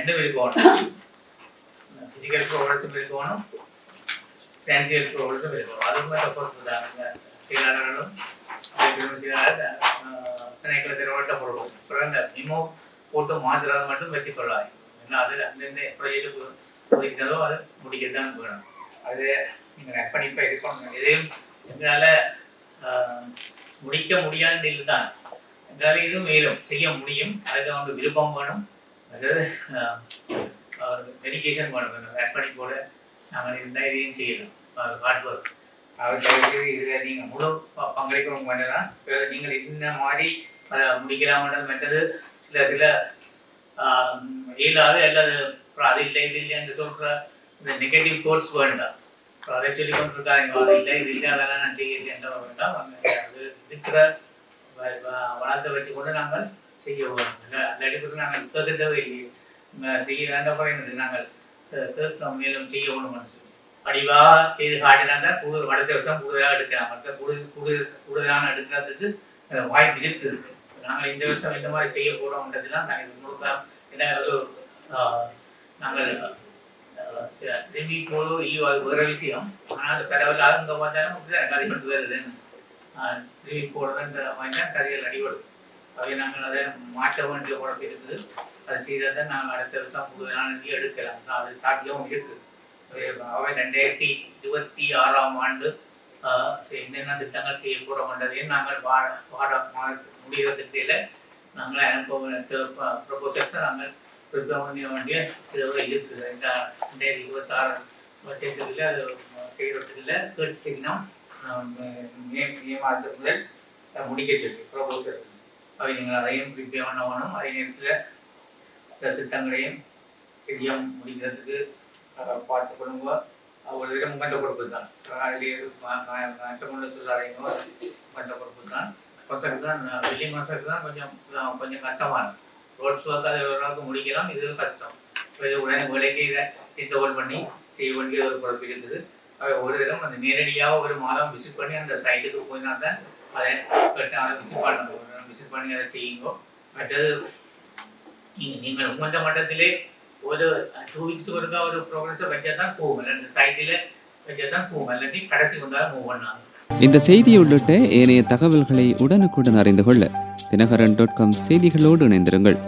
ரெண்டும் இருக்கணும் ஃபிசிக்கல் ப்ரோக்ரஸும் இருக்கணும் ஃபேன்சியல் ப்ரோக்ரஸும் இருக்கணும் அதுக்குமே சப்போர்ட் பண்ணுறாங்க தான் செயலாளர்களும் திணைக்கள திரவட்ட பொருளும் அப்புறம் இந்த மிமோ போட்டு மாற்றுறது மட்டும் வச்சு கொள்ளாது ஏன்னா அது அந்தந்த ப்ராஜெக்ட் முடிக்கிறதோ அது முடிக்கிறது தான் வேணும் அது நீங்கள் அர்ப்பணிப்பாக இருக்கணும் எதையும் எங்களால் முடிக்க முடியாத தான் எங்களால் இதுவும் மேலும் செய்ய முடியும் அதுக்கு அவங்க விருப்பம் வேணும் அதாவது மெடிக்கேஷன் வேணும் அர்ப்பணிப்போட நாங்கள் இருந்தால் இதையும் செய்யலாம். ஹார்ட் ஒர்க் அவர்களுக்கு இதில் நீங்கள் முழு ப- பங்களிக்கவும் பண்ணலாம். நீங்கள் இந்த மாதிரி அதை முடிக்கலாம்ன்றது சில சில இயலாது அல்லது அது இல்லை இது இல்லை என்று சொல்கிற இந்த நெகட்டிவ் கோட்ஸ் வேண்டாம். அப்புறம் அதை சொல்லி கொண்டிருக்காங்க அது இல்லை இது இல்லை அதெல்லாம் நான் செய்ய என்ற வேண்டாம் அது இருக்கிற வ- வளத்தை வச்சு கொண்டு நாங்கள் செய்ய வேணும் அந்த அடிப்படையில் நாங்கள் புத்தக இல்லையே செய்ய வேண்டாம் நாங்கள் அஹ், மேலும் செய்ய வேணும்னு சொல்லி. படிவாக செய்து காட்டினாங்க. கூடுதல் அடுத்த வருஷம் கூடுதலாக எடுக்கலாம். மற்ற கூடுதல் கூடுதல் கூடுதலான எடுக்கிறதுக்கு வாய்ப்பு இருக்குது நாங்கள் இந்த வருஷம் இந்த மாதிரி செய்ய போகிறோம்ன்றதுலாம் நாங்கள் முழுக்க என்ன நாங்கள் திரும்பி போதோ ஐயோ அது வேற விஷயம். ஆனால் அது பரவலாக அங்கே பார்த்தாலும் அப்படிதான் கதை கொண்டு வருதுன்னு திருப்பி போடுறதுன்ற மாதிரி தான் கதைகள் அடிபடும். அதை நாங்கள் அதை மாற்ற வேண்டிய உடம்பு இருக்குது. அதை செய்தால் தான் நாங்கள் அடுத்த வருஷம் கூடுதலான நிதி எடுக்கலாம். அது சாத்தியமும் இருக்குது அவை ரெண்டாயிரத்தி இருபத்தி ஆறாம் ஆண்டு என்னென்ன திட்டங்கள் செய்ய போகிறோம்ன்றதையும் நாங்கள் வாட வார முடிகிற திட்டையில் நாங்கள் அனுப்ப ப்ரொபோசல்ஸை நாங்கள் ப்ரிப்பேர் பண்ண வேண்டிய இதுவரை இருக்குது இந்த ரெண்டாயிரத்தி இருபத்தாறு வருஷத்துக்குள்ள அது செய்கிறதுல மே மே முதல் முடிக்க சொல்லி ப்ரொபோசல் அவை நீங்கள் அதையும் ப்ரிப்பேர் பண்ண வேணும் அதே நேரத்தில் இந்த திட்டங்களையும் சரியாக முடிக்கிறதுக்கு பார்த்து கொள்ளுங்க. ஒரு விதம் உங்கள்கிட்ட பொறுப்பு தான் அதிலே மற்றவங்கள சொல்லாதீங்க உங்கள்கிட்ட பொறுப்பு தான் கொஞ்சம் தான் வெள்ளி மாதத்துக்கு தான் கொஞ்சம் கொஞ்சம் கஷ்டமான. ரோட் ஷோக்கு அது ஓரளவுக்கு முடிக்கலாம். இது கஷ்டம். இப்போ இது உடனே வேலைக்கு இதை இன்டர்வல் பண்ணி செய்ய வேண்டிய ஒரு பொறுப்பு இருந்தது. ஒரு விதம் அந்த நேரடியாக ஒரு மாதம் விசிட் பண்ணி அந்த சைட்டுக்கு போயினா தான் அதை கரெக்டாக அதை விசிட் பண்ணணும். விசிட் பண்ணி அதை செய்யுங்க. மற்றது நீங்கள் நீங்கள் உங்கள்கிட்ட மட்டத்திலே ஒரு டூ வீக்ஸ் ஒருக்கா ஒரு ப்ரோக்ரஸை வச்சா தான் போகும். இல்லை அந்த சைட்டில் வச்சா தான் போகும். இல்லாட்டி கடைசி கொண்டாலும் மூவ் பண்ணாங்க இந்த செய்தி உள்ளிட்ட ஏனைய தகவல்களை உடனுக்குடன் அறிந்து கொள்ள தினகரன் டாட் காம் செய்திகளோடு இணைந்திருங்கள்.